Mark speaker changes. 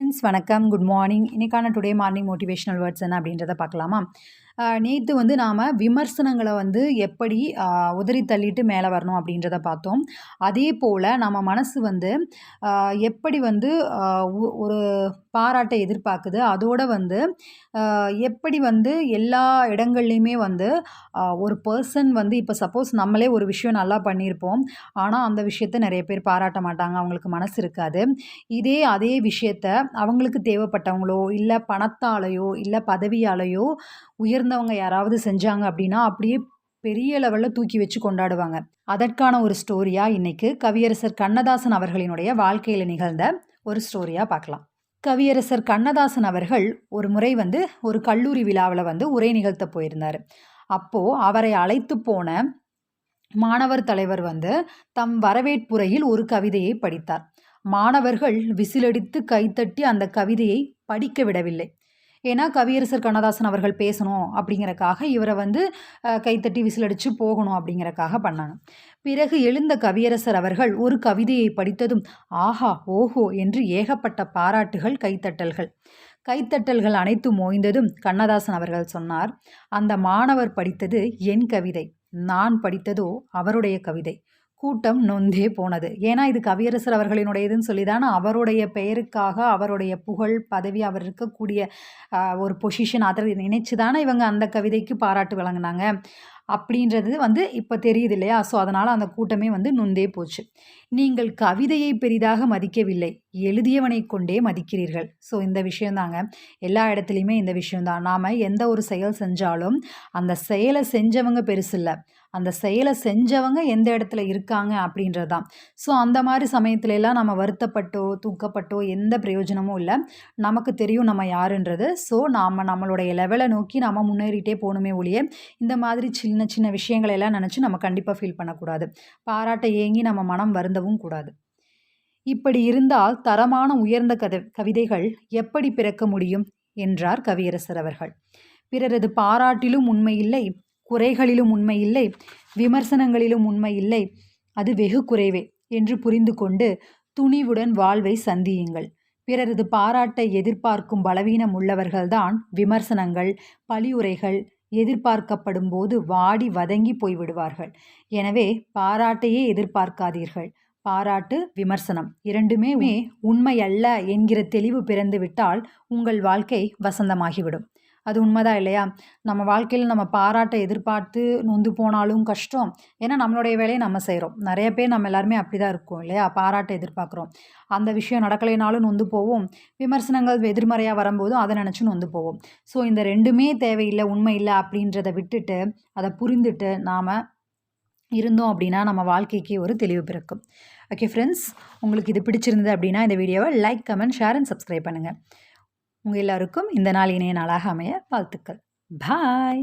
Speaker 1: Friends வணக்கம். Good morning இன்னைக்கான today morning motivational words என்ன அப்படின்றத பார்க்கலாமா? நேற்று வந்து நாம் விமர்சனங்களை வந்து எப்படி உதறி தள்ளிட்டு மேலே வரணும் அப்படின்றத பார்த்தோம். அதே போல் நம்ம மனசு வந்து எப்படி வந்து ஒரு பாராட்டை எதிர்பார்க்குது அதோடு வந்து எப்படி வந்து எல்லா இடங்கள்லையுமே வந்து ஒரு பர்சன் வந்து இப்போ சப்போஸ் நம்மளே ஒரு விஷயம் நல்லா பண்ணியிருப்போம் ஆனால் அந்த விஷயத்த நிறைய பேர் பாராட்ட மாட்டாங்க அவங்களுக்கு மனசு இருக்காது. இதே அதே விஷயத்த அவங்களுக்கு தேவைப்பட்டவங்களோ இல்லை பணத்தாலேயோ இல்லை பதவியாலேயோ இருந்தவங்க யாராவது செஞ்சாங்க அப்படின்னா அப்படியே பெரிய லெவலில் தூக்கி வச்சு கொண்டாடுவாங்க. அதற்கான ஒரு ஸ்டோரியாக இன்னைக்கு கவியரசர் கண்ணதாசன் அவர்களினுடைய வாழ்க்கையில் நிகழ்ந்த ஒரு ஸ்டோரியாக பார்க்கலாம். கவியரசர் கண்ணதாசன் அவர்கள் ஒரு முறை வந்து ஒரு கல்லூரி விழாவில் வந்து உரை நிகழ்த்த போயிருந்தார். அப்போது அவரை அழைத்து போன மாணவர் தலைவர் வந்து தம் வரவேற்புரையில் ஒரு கவிதையை படித்தார். மாணவர்கள் விசிலடித்து கைத்தட்டி அந்த கவிதையை படிக்க விடவில்லை. ஏன்னா கவியரசர் கண்ணதாசன் அவர்கள் பேசணும் அப்படிங்கிறக்காக இவரை வந்து கைத்தட்டி விசிலடிச்சு போகணும் அப்படிங்கிறக்காக பண்ணாங்க. பிறகு எழுந்த கவியரசர் அவர்கள் ஒரு கவிதையை படித்ததும் ஆஹா ஓஹோ என்று ஏகப்பட்ட பாராட்டுகள் கைத்தட்டல்கள். கைத்தட்டல்கள் அனைத்தும் ஓய்ந்ததும் கண்ணதாசன் அவர்கள் சொன்னார் அந்த மாணவர் படித்தது என் கவிதை நான் படித்ததோ அவருடைய கவிதை. கூட்டம் நொந்தே போனது. ஏன்னா இது கவியரசர் அவர்களினுடையதுன்னு சொல்லிதானே அவருடைய பெயருக்காக அவருடைய புகழ் பதவி அவர் இருக்கக்கூடிய ஒரு பொசிஷன் அதை நினைச்சு தானே இவங்க அந்த கவிதைக்கு பாராட்டு வழங்கினாங்க. அப்படின்றது வந்து இப்போ தெரியுது இல்லையா ஸோ அதனால் அந்த கூட்டமே வந்து நொந்தே போச்சு. நீங்கள் கவிதையை பெரிதாக மதிக்கவில்லை எழுதியவனை கொண்டே மதிக்கிறீர்கள். ஸோ இந்த விஷயந்தாங்க. எல்லா இடத்துலையுமே இந்த விஷயம்தான். நாம் எந்த ஒரு செயல் செஞ்சாலும் அந்த செயலை செஞ்சவங்க பெருசில்லை. அந்த செயலை செஞ்சவங்க எந்த இடத்துல இருக்காங்க அப்படின்றது தான் ஸோ அந்த மாதிரி சமயத்துலலாம் நம்ம வருத்தப்பட்டோ தூக்கப்பட்டோ எந்த பிரயோஜனமும் இல்லை. நமக்கு தெரியும் நம்ம யாருன்றது. ஸோ நாம் நம்மளுடைய லெவலை நோக்கி நம்ம முன்னேறிட்டே போகணுமே ஒழிய இந்த மாதிரி சின்ன சின்ன விஷயங்களெல்லாம் நினச்சி நம்ம கண்டிப்பாக ஃபீல் பண்ணக்கூடாது. பாராட்ட ஏங்கி நம்ம மனம் வருந்தவும் கூடாது. இப்படி இருந்தால் தரமான உயர்ந்த கதை கவிதைகள் எப்படி பிறக்க முடியும்? என்றார் கவியரசர் அவர்கள். பிறரது பாராட்டிலும் உண்மையில்லை குறைகளிலும் உண்மை இல்லை விமர்சனங்களிலும் உண்மை இல்லை அது வெகு குறைவே என்று புரிந்து கொண்டு துணிவுடன் வாழ்வை சந்தியுங்கள். பிறரது பாராட்டை எதிர்பார்க்கும் பலவீனம் உள்ளவர்கள்தான் விமர்சனங்கள் பழியுரைகள் எதிர்பார்க்கப்படும் போது வாடி வதங்கி போய்விடுவார்கள். எனவே பாராட்டையே எதிர்பார்க்காதீர்கள். பாராட்டு விமர்சனம். இரண்டுமே உண்மை அல்ல என்கிற தெளிவு பிறந்துவிட்டால் உங்கள் வாழ்க்கை வசந்தமாகிவிடும். அது உண்மைதான் இல்லையா? நம்ம வாழ்க்கையில் நம்ம பாராட்டை எதிர்பார்த்து நொந்து போனாலும் கஷ்டம். ஏன்னா நம்மளுடைய வேலையை நம்ம செய்கிறோம் நிறைய பேர் நம்ம எல்லாருமே அப்படி தான் இருக்கோம் இல்லையா? பாராட்டை எதிர்பார்க்குறோம். அந்த விஷயம் நடக்கலைனாலும் நொந்து போவோம். விமர்சனங்கள் எதிர்மறையாக வரும்போதும் அதை நினச்சி நொந்து போவோம். ஸோ இந்த ரெண்டுமே தேவையில்லை உண்மை இல்லை அப்படின்றத விட்டுட்டு அதை புரிந்துட்டு நாம் இருந்தோம் அப்படின்னா நம்ம வாழ்க்கைக்கு ஒரு தெளிவு பிறக்கும். ஓகே ஃப்ரெண்ட்ஸ் உங்களுக்கு இது பிடிச்சிருந்தது அப்படின்னா இந்த வீடியோவை like comment share and subscribe பண்ணுங்கள் உங்கள் எல்லாருக்கும் இந்த நாள் இணைய நாளாக அமைய வாழ்த்துக்கள். பாய்!